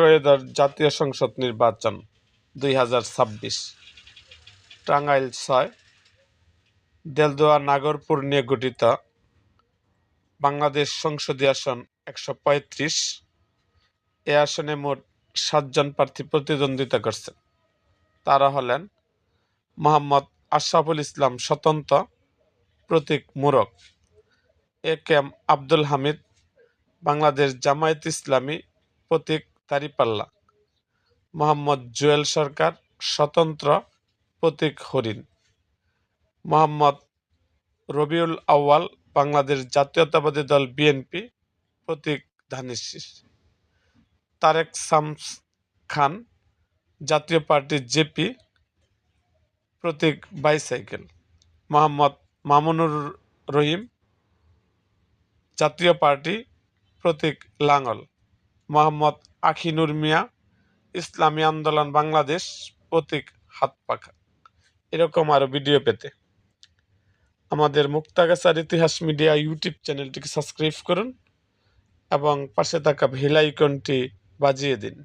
ত্রয়োদশ জাতীয় সংসদ নির্বাচন দুই হাজার ছাব্বিশ। টাঙ্গাইল ছয়, দেলদোয়া নাগরপুর নিয়ে গঠিত বাংলাদেশ সংসদীয় আসন একশো পঁয়ত্রিশ। এ আসনে মোট সাতজন প্রার্থী প্রতিদ্বন্দ্বিতা করছেন। তারা হলেন মোহাম্মদ আশরাফুল ইসলাম স্বতন্ত্র প্রতীক মুরক A K M Abdul Hamid, Bangladesh Jamaat Islami প্রতীক দাঁড়িপাল্লা মোহাম্মদ জুয়েল সরকার স্বতন্ত্র প্রতীক হরিণ। মোহাম্মদ রবিউল আউয়াল বাংলাদেশ জাতীয়তাবাদী দল বিএনপি প্রতীক ধানেশিস তারেক শামস খান জাতীয় পার্টি জেপি প্রতীক বাইসাইকেল। মোহাম্মদ মামুনুর রহিম জাতীয় পার্টি প্রতীক লাঙ্গল মোহাম্মদ আখিনুর মিয়া, ইসলামী আন্দোলন বাংলাদেশ, প্রতীক হাত পাখা। এরকম আরও ভিডিও পেতে আমাদের মুক্তাগাছার ইতিহাস মিডিয়া ইউটিউব চ্যানেলটিকে সাবস্ক্রাইব করুন এবং পাশে থাকা আইকনটি বাজিয়ে দিন।